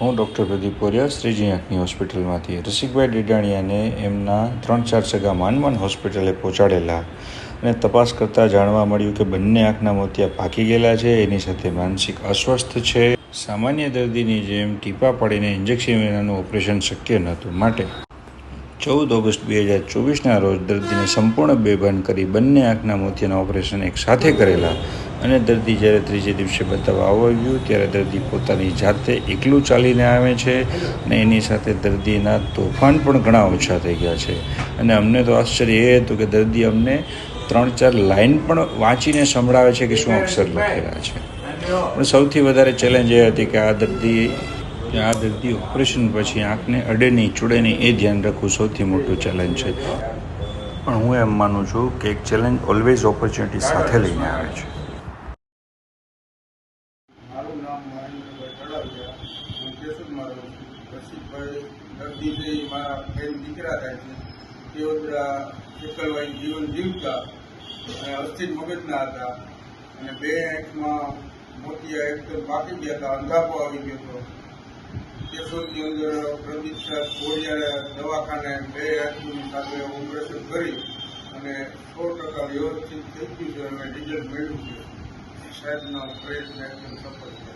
હું doctor Pradeep Korea, Shriji આંખની હોસ્પિટલમાંથી. રસિકભાઈ ડેડાણીયાને એમના ત્રણ ચાર સગા માનમાન હોસ્પિટલે પહોંચાડેલા અને તપાસ કરતાં જાણવા મળ્યું કે બંને આંખના મોતિયા પાકી ગયેલા છે. એની સાથે માનસિક અસ્વસ્થ છે. સામાન્ય દર્દીની જેમ ટીપા પાડીને ઇન્જેક્શન વિનાનું ઓપરેશન શક્ય નહોતું. માટે ચૌદ ઓગસ્ટ બે હજાર ચોવીસના રોજ દર્દીને સંપૂર્ણ બેભાન કરી બંને આંખના મોતિયાના ઓપરેશન એક સાથે કરેલા. અને દર્દી જ્યારે ત્રીજે દિવસે બતાવવા આવ્યું, ત્યારે દર્દી પોતાની જાતે એકલું ચાલીને આવે છે અને એની સાથે દર્દીના તોફાન પણ ઘણા ઓછા થઈ ગયા છે. અને અમને તો આશ્ચર્ય એ હતું કે દર્દી અમને ત્રણ ચાર લાઈન પણ વાંચીને સંભળાવે છે કે શું અક્ષર લખેલા છે. પણ સૌથી વધારે ચેલેન્જ એ હતી કે આ દર્દી આ દર્દી ઓપરેશન પછી આંખને અડે નહીં, ચૂડે નહીં, એ ધ્યાન રાખવું સૌથી મોટું ચેલેન્જ છે. પણ હું એમ માનું છું કે એક ચેલેન્જ ઓલવેઝ ઓપોર્ચ્યુનિટી સાથે લઈને આવે છે. છું રસિકભાઈ નરદીભાઈ મારા બેન દીકરા થાય છે. તેઓ એકલવાઈ જીવન જીવતા અને અસ્થિર મગજના હતા. અને બે આંખમાં મોતિયા એકદમ પાકી ગયા હતા, અંધાપો આવી ગયો હતો. કેશોદની અંદર સાહેબ કોડિયાએ દવાખાને બે આંખની સાથે ઓપરેશન કરી અને સો ટકા વ્યવસ્થિત થઈ ગયું છે અને રિઝલ્ટ મેળવ્યું છે. સાહેબના પ્રયત્ન એકદમ સફળ છે